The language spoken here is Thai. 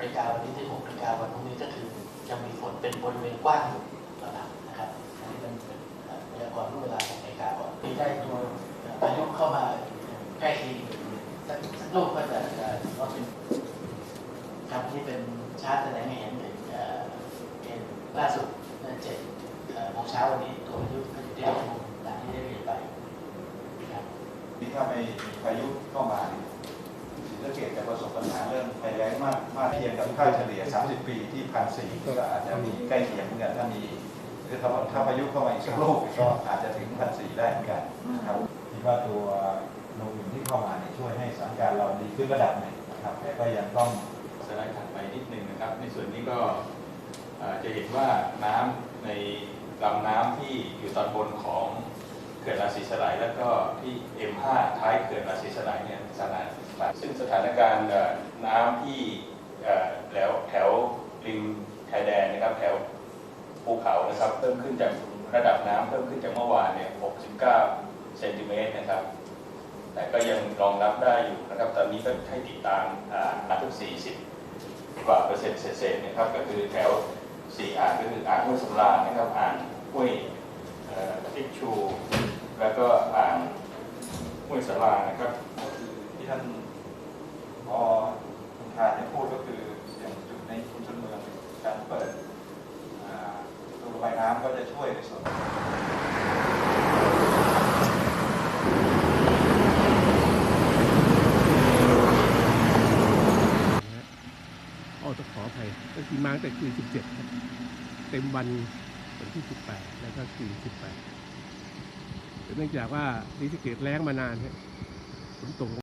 นาฬิกาวันนี้ถึง6นาฬิกาวันพรุ่งนี้ก็คือยังมีฝนเป็นบริเวณกว้างอยู่ระดับนะครับอันนี้เป็นเป็นเอ่อพยากรณ์เวลา6นาฬิกาก่อนมีได้ตัวพายุเข้ามาใกล้เคียงสักลูกก็จะจะว่าเป็นครับนี่เป็นชาร์ตแสดงให้เห็นถึงเอ่อเห็นล่าสุดเมื่อเจ็ดโมงเช้าวันนี้ตัวพายุก็อยู่ที่ลำพูนตามที่ได้เรียนไปนี่ถ้าไม่มีพายุเข้ามาเนี่ย เกษจะประสบปัญหาเรื่องภัยแล้งมากมากเทียมกับค่าเฉลี่ย 30 ปีที่พันสี่ก็อาจจะมีใกล้เคียงเหมือนกันถ้ามีหรือถ้าถ้าพายุเข้ามาอีกสักลูกก็อาจจะถึงพันสี่ได้เหมือนกันนะครับคิดว่าตัวโนวินที่เข้ามาเนี่ยช่วยให้สถานการณ์เราดีขึ้นระดับหนึ่งนะครับแต่ก็ยังต้องสไลด์ถัดไปนิดนึงนะครับ ในส่วนนี้ก็จะเห็นว่าน้ำในลำน้ำที่อยู่ตอนบนของเขื่อนราศีสไลยแล้วก็ที่ M5 ท้ายเขื่อนราศีสไลยเนี่ยสถาน ซึ่งสถานการณ์น้ำที่แล้วแถวริมชายแดนนะครับแถวภูเขานะครับเพิ่มขึ้นจากระดับน้ำเพิ่มขึ้นจากเมื่อวานเนี่ย 69 เซนติเมตรนะครับ แต่ก็ยังรองรับได้อยู่นะครับ ตอนนี้ก็ให้ติดตามอ่าทุก 40 กว่าเปอร์เซ็นต์เศษๆนะครับ ก็คือแถว 4 อ่างก็คืออ่างห้วยสำราญนะครับ อ่างห้วยทิชชู แล้วก็อ่างห้วยสารานะครับก็คือที่ท่านพอคุณทานเนี่ยพูดก็คืออย่างจุดในชุมชนเมืองการเปิดอ่าตัว ระบายน้ำก็จะช่วยในส่วนอ๋อต้องขออภัยก็คือมาตั้งแต่คืน 17 ครับ เต็มวันวันที่ 18 แล้วก็คืน 18เนื่องจากว่าศรีสเกดแล้งมานานฮะฝนตก